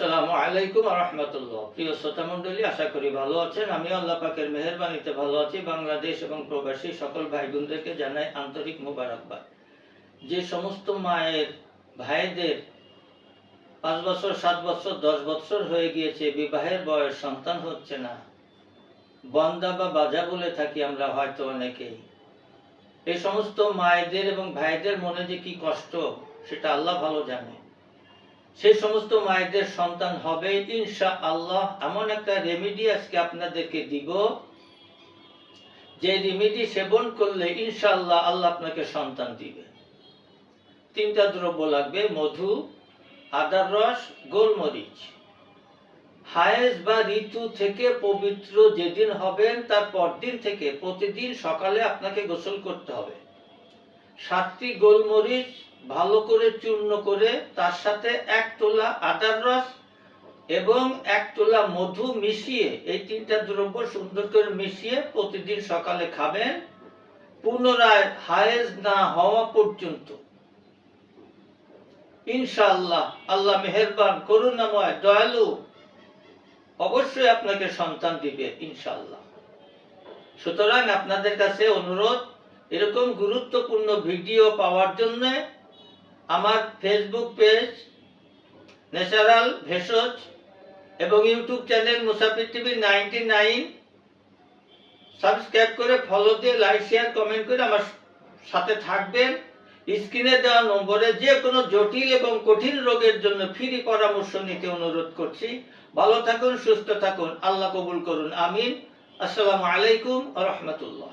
আসসালামু আলাইকুম রহমতুল্লাহ। প্রিয় শ্রোতা মণ্ডলী, আশা করি ভালো আছেন। আমি আল্লাহ পাকের মেহরবানিতে ভালো আছি। বাংলাদেশ এবং প্রবাসী সকল ভাই বোনদেরকে জানাই আন্তরিক মোবারকবাদ। যে সমস্ত মায়ের, ভাইদের পাঁচ বছর, সাত বছর, দশ বছর হয়ে গিয়েছে, বিবাহের বয়স সন্তান হচ্ছে না। বন্দা বা বাজা বলে থাকি আমরা হয়তো অনেকেই। এই সমস্ত মায়েদের এবং ভাইদের মনে যে কি কষ্ট, সেটা আল্লাহ ভালো জানে। সেই সমস্ত মায়েদের সন্তান হবে ইনশা আল্লাহ এমন একটা রেমেডি আজকে আপনাদেরকে দিব। যে রেমেডি সেবন করলে ইনশাআল্লাহ আল্লাহ আপনাকে সন্তান দিবে। তিনটা দ্রব্য লাগবে, মধু, আদার রস, গোলমরিচ। হায়েস বা ঋতু থেকে পবিত্র যেদিন হবেন তার পরদিন থেকে প্রতিদিন সকালে আপনাকে গোসল করতে হবে। সাতটি গোলমরিচ ভালো করে চূর্ণ করে তার সাথে এক তোলা আদার রস এবং এক তোলা মধু মিশিয়ে, এই তিনটা দ্রব্য সুন্দর করে মিশিয়ে প্রতিদিন সকালে খাবেন, পুনরায় হায়েজ না হওয়া পর্যন্ত। ইনশাআল্লাহ, আল্লাহ মেহেরবান, করুণাময়, দয়ালু, অবশ্যই আপনাকে সন্তান দিবে, ইনশাআল্লাহ। সুতরাং আপনাদের কাছে অনুরোধ, এরকম গুরুত্বপূর্ণ ভিডিও পাওয়ার জন্য আমার ফেসবুক পেজ ন্যাচারাল ভেষজ এবং YouTube channel Musafir TV ninety nine subscribe করে ফলো দিয়ে লাইক শেয়ার কমেন্ট করে আমার সাথে থাকবেন। স্ক্রিনে দেওয়া নম্বরে যে কোনো জটিল এবং কঠিন রোগের জন্য ফ্রি পরামর্শ নিতে অনুরোধ করছি। ভালো থাকুন, সুস্থ থাকুন, আল্লাহ কবুল করুন, আমিন। আসসালামু আলাইকুম রহমতুল্লাহ।